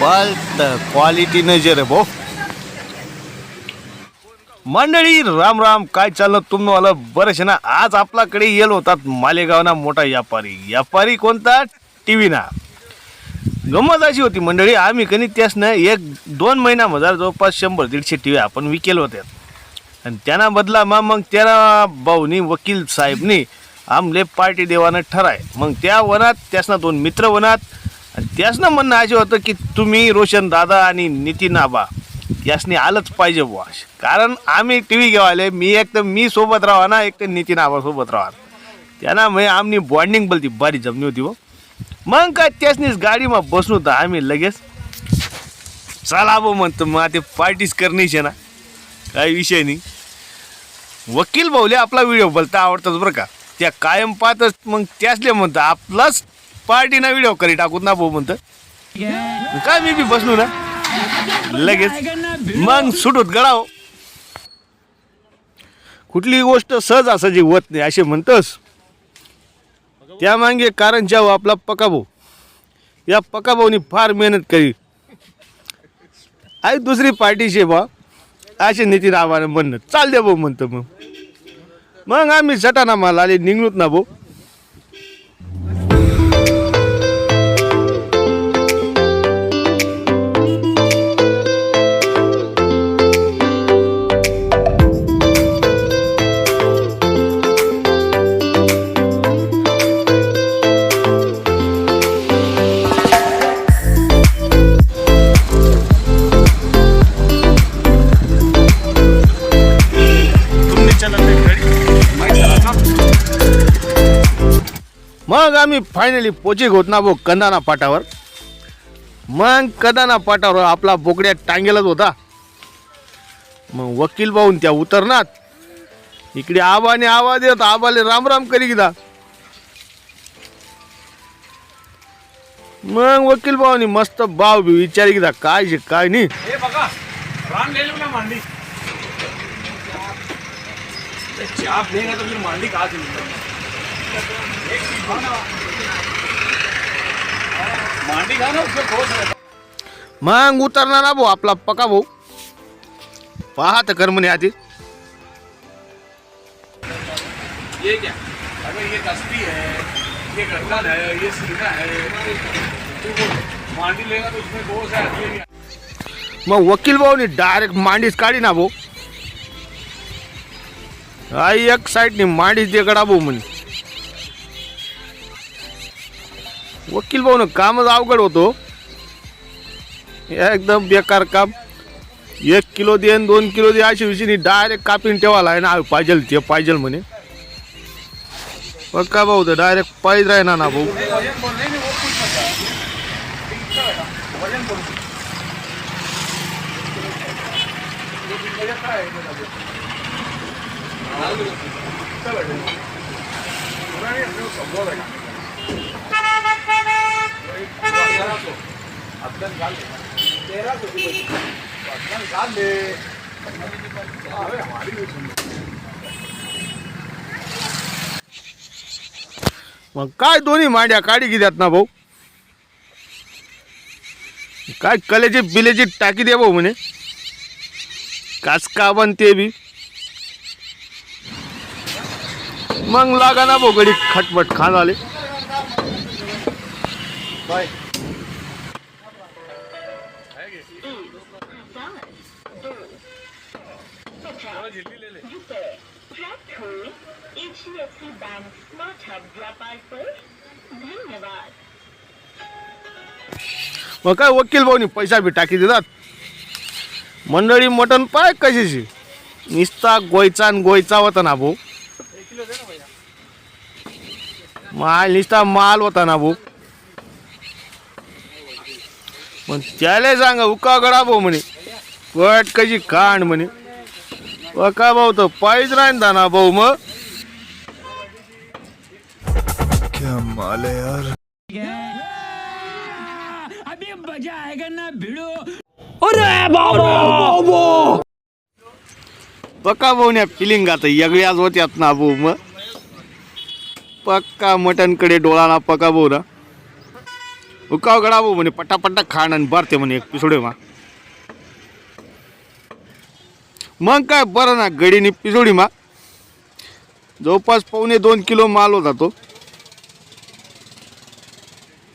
पालत क्वालिटी नजर आहे भाऊ मंडळी राम राम. काय चाललं तुम्हाला बरंच ना आज आपल्याकडे येल होतात मालेगावना मोठा व्यापारी. व्यापारी कोणता? टी ना गंमत अशी होती मंडळी आम्ही कधी त्यासनं एक दोन महिन्यामध्ये जवळपास शंभर दीडशे टी व्ही आपण विकेल होत्या. आणि त्यांना बदला मग मग त्या भाऊनी वकील साहेबनी आमले पार्टी देवानं ठराय. मग त्या वनात त्यासनं दोन मित्र वनात आणि त्यासनं म्हणणं असे होतं की तुम्ही रोशन दादा आणि नितीन आबा यासनी आलंच पाहिजे बुवा. कारण आम्ही टी व्ही घेवाले मी एक तर मी सोबत राहा ना एक तर नितीन आबा सोबत राहा. त्यांना म्हणजे आमनी बॉन्डिंग बोलती बारी जमली होती हो मग काय त्यासनीच गाडीमा बसून होता आम्ही लगेच. चला बो म्हणतो मग ते पार्टीच करणीच आहे ना. काही विषय नाही. वकील भाऊले आपला व्हिडिओ बोलता आवडतोच बरं का. त्या कायम पाहतच मग त्यासले म्हणतं आपलाच पार्टी ना व्हिडिओ करी टाकूत ना भाऊ म्हणतं. काय मी बी बसलो ना? लगेच. मग सुटूत गडाव हो. कुठली गोष्ट सहज असं जी होत नाही असे म्हणतस. त्या मागे कारण जाऊ हो आपला पका भाऊ. या पका भाऊनी फार मेहनत करी. आई दुसरी पार्टीशी बा असे नितीन आव्हानं म्हणणं. चाल द्या भाऊ म्हणतं मग. मग आम्ही झटाना माल आले निघलोत ना भाऊ. मग आम्ही फायनली पोचे होत ना भाऊ कंदाना पाटावर. मग कदाना पाटावर आपला बोकड्या टांगेलाच होता. मग वकील पाहून त्या उतरनात. इकडे आबाने आवाज येत आबाले राम राम करी किदा मग वकील भाऊनी मस्त बाव बी विचारी किदा काय जे काय नाही हे मग उतरणार ना भाऊ आपला पका भाऊ. पहा तर कर म्हणे आधी. ये क्या? अगर ये कस्ती है ये गट्टन है ये सीना है। तो वो मांडी लेगा तो उसमें ठोस है ये नहीं मग वकील भाऊनी डायरेक्ट मांडीच काढी ना भाऊ. हा एक साईडनी मांडीच दे गडा भाऊ म्हणे. वकील भाऊ ना कामच अवघड होतो. एकदम बेकार काम. एक किलो दे आणि दोन किलो दे अशी विषयी डायरेक्ट कापीन ठेवायला आहे ना. पाहिजे ते पाहिजे म्हणे. पक्का भाऊ तर डायरेक्ट पाहिजे आहे ना भाऊ. अरे हमारी मग काय दोन्ही मांड्या काढी घेतात ना भाऊ? काय कलेची बिलेची टाकी दे भाऊ म्हणे. काचका बन ते बी? मग लागा ना भाऊ गडी खटपट खान आले बाय स्मार्ट हब व्यापार धन्यवाद मग काय वकील भाऊनी पैसा बी टाकी देतात? मंडळी मटण पाय कशीची निस्ता गोयचा आणि गोयचा होता ना भाऊ. माल निस्ता माल होता ना भाऊ. मग त्याला सांगा उका गडा भाऊ म्हणे पट कशी कांड म्हणे. का भाऊ तर पायच राहता ना भाऊ मग. क्या माल है यार? अभी मजा आएगा ना भिड़ो। पक्का भाऊन्या फिलिंग आता वेगळ्याच होत्यात ना भाऊ मग. पक्का मटनकडे डोळा ना पक्का भाऊ ना. उकाव गडाबो म्हणे पटापटा खाण आणि भरते म्हणे एक पिसोडे मा। मग काय बरं ना गडीने पिसोडी मा। जवळपास पावणे दोन किलो माल होता तो।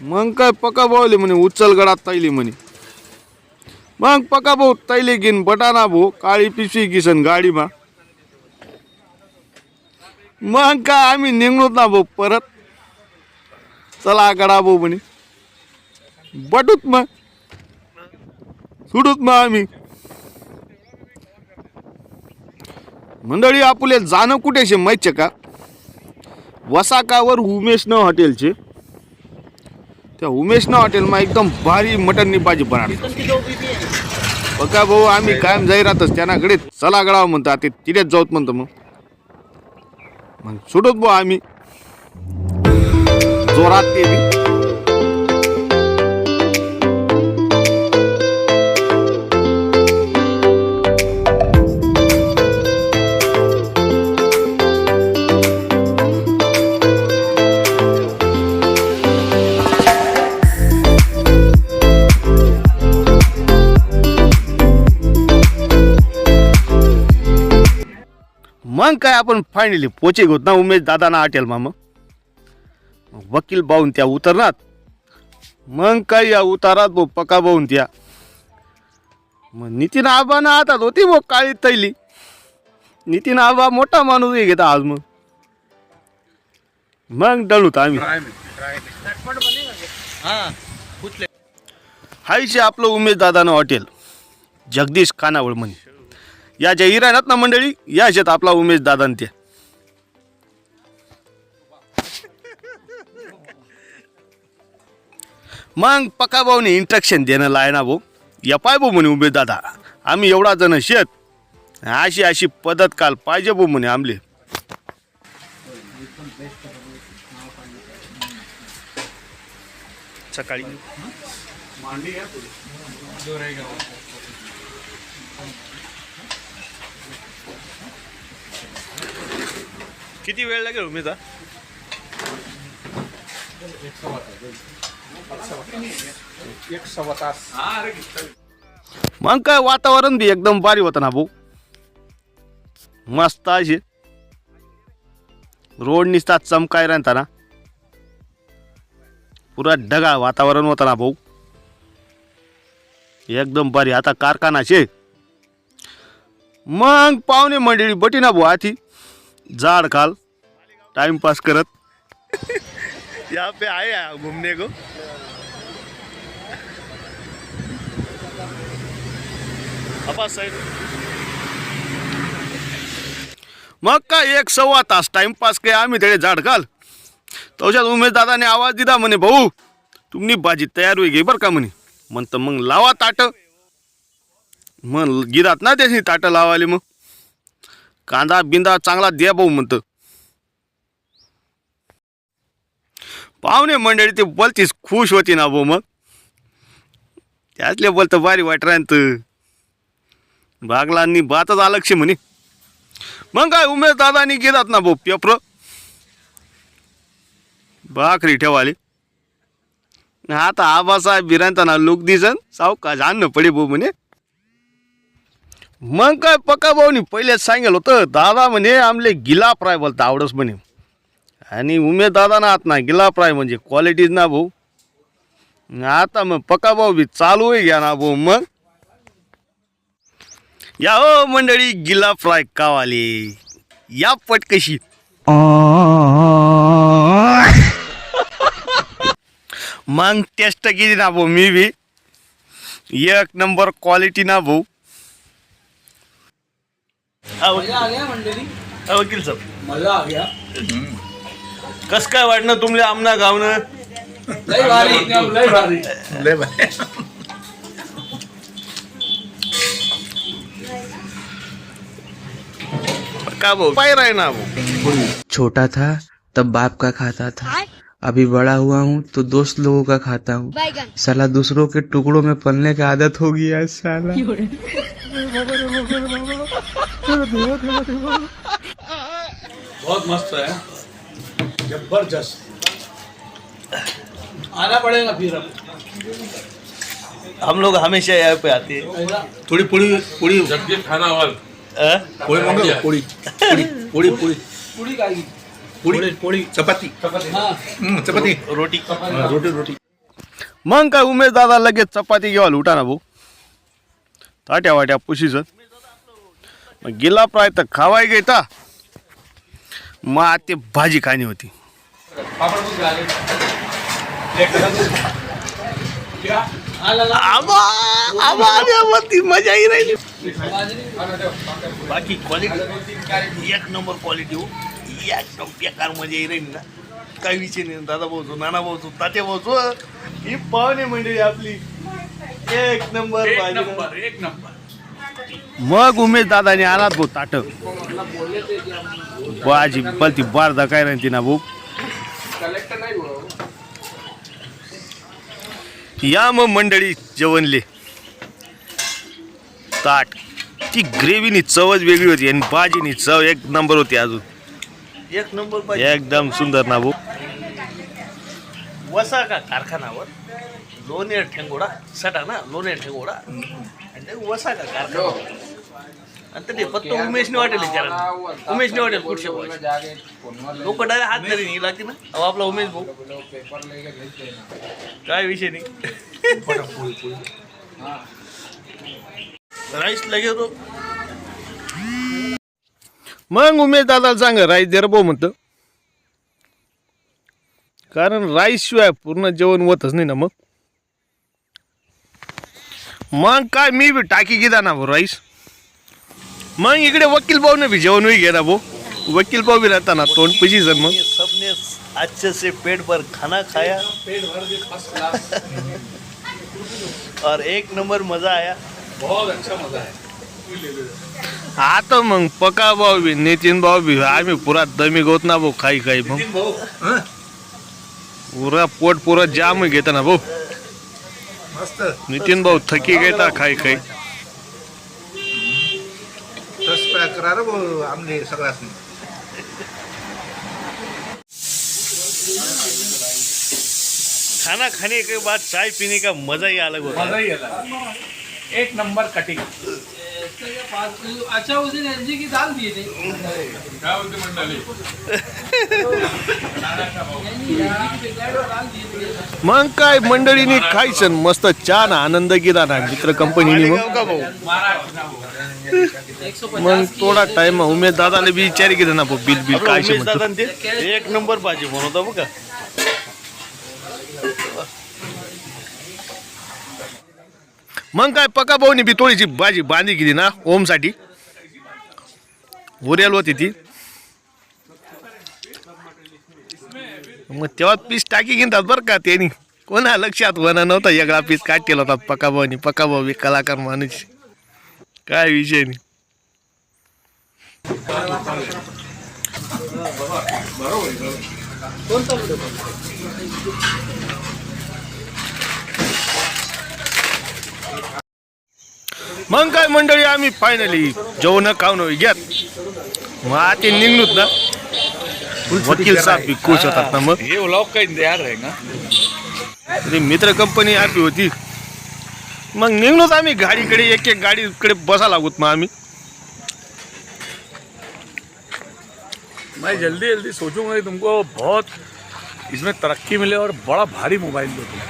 मग काय पका भावले म्हणे उचल गडात तैली म्हणे मग पका भाऊ तैली घेईन बटाना भाऊ काळी पिशवी किसन गाडी मा। मग काय आम्ही निघलोत ना भाऊ परत। चला गडा भाऊ म्हणे बटूत मग. सुटूत मग आम्ही. मंडळी आपुले जाणं कुठेशे माहितचे का? वसाकावर उमेशनं हॉटेलचे. त्या उमेशनं हॉटेलमा एकदम भारी मटननी भाजी बनवतात बघा भाऊ आम्ही कायम जाहिरातच त्यांनाकडे चला गडाव म्हणतात ते तिथेच जाऊत म्हणतो मग. मग सुटत भाऊ आम्ही. जोरात ते मग काय आपण फायनली पोचे घेत ना उमेश दादाना हॉटेल मामा वकील बाहून त्या उतरणार. मग काय या उतारात भाऊ पका बाहून त्या. मग नितीन आबाना हातात होती भाऊ काळी तैली. नितीन आबा मोठा माणूस आहे घेता आज मग. मग डळूत आम्ही. हायशे आपलं उमेश दादानं हॉटेल. जगदीश खानावळ म्हणे. या ज्या इराणात ना मंडळी या अशात आपला उमेश दादान ते मग पका भाऊने इंस्ट्रक्शन देणं लाय ना भाऊ. या पाय भाऊ म्हणे उमेश दादा आम्ही एवढा जण शेत. अशी अशी पद्धत काल पाहिजे भाऊ म्हणे आमले. सकाळी मांडी है पूरी जो रहेगा वो किती वेळ लागेल उमेशा एक सव्वा तास मग काय वातावरण बी एकदम भारी होतं ना भाऊ. मस्त अशी रोड निसतात चमकाय राहता ना. पुरा ढगाळ वातावरण होतं ना भाऊ. एकदम भारी. आता कारखानाचे. मग पाहुणे मंडळी बटी ना भाऊ आधी झाड खाल टाइमपास करत. यहाँ पे आए हैं घूमने को. मग काय एक सव्वा तास टाइमपास काय आम्ही त्याचे झाड घाल तवशात उमेश दादाने आवाज दिला म्हणे भाऊ तुम्ही भाजी तयार होई गे बरं का म्हणे? म्हणतं मग लावा ताट. मग गिरात ना त्याची ताटं लावाले मग. कांदा बिंदा चांगला द्या भाऊ म्हणतं. पाहुणे मंडळी ते बोलतीस खुश होती ना भाऊ मग. त्यातले बोलतं भारी वाटरांत बागलांनी बातच आलक्ष म्हणे. मग काय उमेश दादानी गेलात ना भाऊ पेपर? भाकरी ठेवाले. आता आबासाहेब बिरांताना लोक दिसन सावका जाणं पडे भाऊ म्हणे. मग काय पक्का भाऊनी पहिलेच सांगेल होतं दादा म्हणे आमले गिला फ्राय बोलतं आवडस म्हणे. आणि उमेद दादा ना आत ना गिला फ्राय म्हणजे क्वालिटीज ना भाऊ. आता मग पक्का भाऊ बी चालू आहे घ्या ना भाऊ मग. या हो मंडळी गिला फ्राय कावाले. या पटकशी. मग टेस्ट किती ना भाऊ मी बी. एक नंबर क्वालिटी ना भाऊ. वकील- वकील साहेब। मज़ा आ गया। कस काय वाटणं तुमले आमना गावनं? लय भारी एकदम लय भारी. का भाऊ? पाय राय ना छोटा था तब बाप का खाता था। अभी बड़ा हुआ हूँ तो दोस्त लोगों का खाता हूँ। साला दूसरों के टुकड़ों में पलने का आदत हो गया है साला बहुत मस्त है। ज़बरदस्त। आना पड़ेगा फिर अब। हम लोग हमेशा यहाँ पे आते हैं। थोड़ी पूरी जगदीप खाना? पोळी मागव पोळी पोळी पोळी पोळी पूरी खाएगी। पोळी पोळी चपाती। हाँ। हम्म, चपाती। रोटी। रोटी रोटी। मग काय उमेश दादा लगेच चपाती घेवा लुटा ना भाऊ ताट्या वाट्या पुशीच मग गेला प्राय तर खावाय घेता मग ते भाजी खाणी होती. ती मजा ही राहिली. बाकी क्वालिटी एक नंबर क्वालिटी हो. एकदम बेकार मजा ही राहील ना. काही विषय नाही. दादा भाऊचो नाना भाऊचो तात्या भाऊचो ही पाहुणे मंडळी आपली. एक नंबर एक भाजी नंबर एक नंबर. मग उमेश दादाने आलात भाऊ ताट. बाजी बलती बारदा काय राहते ना भाऊ. कलेक्टर नहीं। या मग मंडळी जेवणले. ताट. ती ग्रेव्हीनी चवच वेगळी होती आणि भाजीनी चव एक नंबर होती अजून. एक नंबर एकदम सुंदर ना भाऊ. वसा का कारखानावर? लोणेर ठेंगोडा सटा ना लोणेर ठेंगोडा. आणि ते वसा का कारखाना? आणि ते फक्त उमेशने वाटेल विचारा उमेशने वाटेल कुठच्या भाऊ लोक डायरेक्ट हात तरी नाही लागते ना. अहो आपला उमेश भाऊ. काय विषय नाही. राईस लगे तो. मग उमेश दादाला सांग राईस जरा भाऊ म्हणतं. कारण राईस शिवाय पूर्ण जेवण होतच नाही ना मग. मग काय मी बी टाकी घेता ना भाऊ राईस? मग इकडे वकील भाऊ बी जेवण बी घे ना भाऊ. वकील भाऊ बी राहता ना तोंड पशी सर मग. सबने अच्छे से पेट भर खाना खाया. पेट भर के फर्स्ट क्लास और एक नंबर मजा आया. बहुत अच्छा मजा है. आता मग पका भाऊ बी नितीन भाऊ बी आम्ही पुरा दमी गोत ना भाऊ खाई खाई मग. भाऊ हं? पुरा पोट पुरा जाम घेता ना भाऊ. मस्त. नितीन भाऊ थकी घेता खाई खाई. तस करा रे भाऊ आमने सगळ्याच खाना खाने के बाद चाय पीने का मजा ही अलग होता मजा ही अलग. है। एक नंबर कटिंग. अच्छा उसे दिन एलजी की दाल दिए थे क्या बोलते मंडली मग काय मंडळीने खायचं आणि मस्त छान आनंद केला ना मित्र कंपनीने मग. मग थोडा टाइम उमेश दादाला बी विचार केला ना बिल बिल काय एक नंबर भाजी बनवता बघा. मग काय पका भाऊनी बी थोडीशी भाजी बांधी गेली ना ओमसाठी. उरेल होती ती. मग तेव्हा पीस टाकी घेतात बरं का त्यांनी. कोणा लक्षात होणार नव्हता वेगळा पीस काढलेला होता पका भाऊनी पका भाऊ बी कलाकार माणूस. काय विषय नाही. मग काय मंडळी आम्ही फायनली जेवण खाऊन घ्यात मग आता निघणूत ना. वकील साहेब बी खुश होतात ना मग. ये व्लॉग का इंतजार रहेगा तरी मित्र कंपनी आपली होती. मग निघलोच आम्ही गाडीकडे एक एक गाडीकडे बसा लागूत मग आम्ही. मैं जल्दी जल्दी सोचूंगा कि तुमको बहुत इसमें तरक्की मिले और बड़ा भारी मोबाइल दो तुम।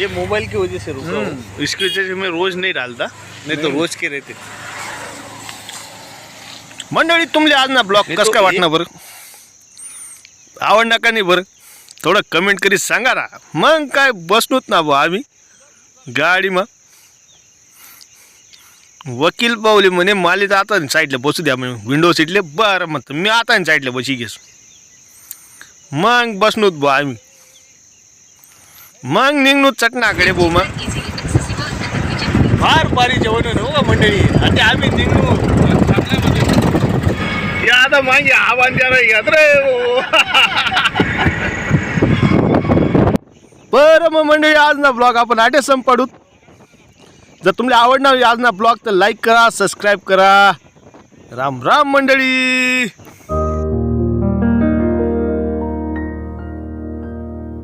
ये मोबाईल की वजह से रुका हूँ। इसकी वजह से मैं रोज नहीं डालता नहीं तो रोज के रहते। मंडळी तुमले आज ना ब्लॉग कसं काय वाटणार बरं? आवडणार का नाही बरं? थोडं कमेंट करी सांगा ना. मग काय बसलोत ना भाऊ आम्ही गाडी मग वकील पावले म्हणे माले तर आता साईडला बसू द्या म्हणे. विंडो सीटले बरं म्हणतं मी आता साईडला बशी घेस मग बसलोत भाऊ आम्ही. मग निघणू चटणाकडे मग फार भारी जेवण हो मंडळी. आता आम्ही निघू. या आता मागे आव्हान द्या घ्यात रे बरं मग मंडळी आज ना ब्लॉग आपण आटे संपाडूत जर तुम्हाला आवडणार आज ना ब्लॉग तर लाईक करा सबस्क्राईब करा. राम राम मंडळी.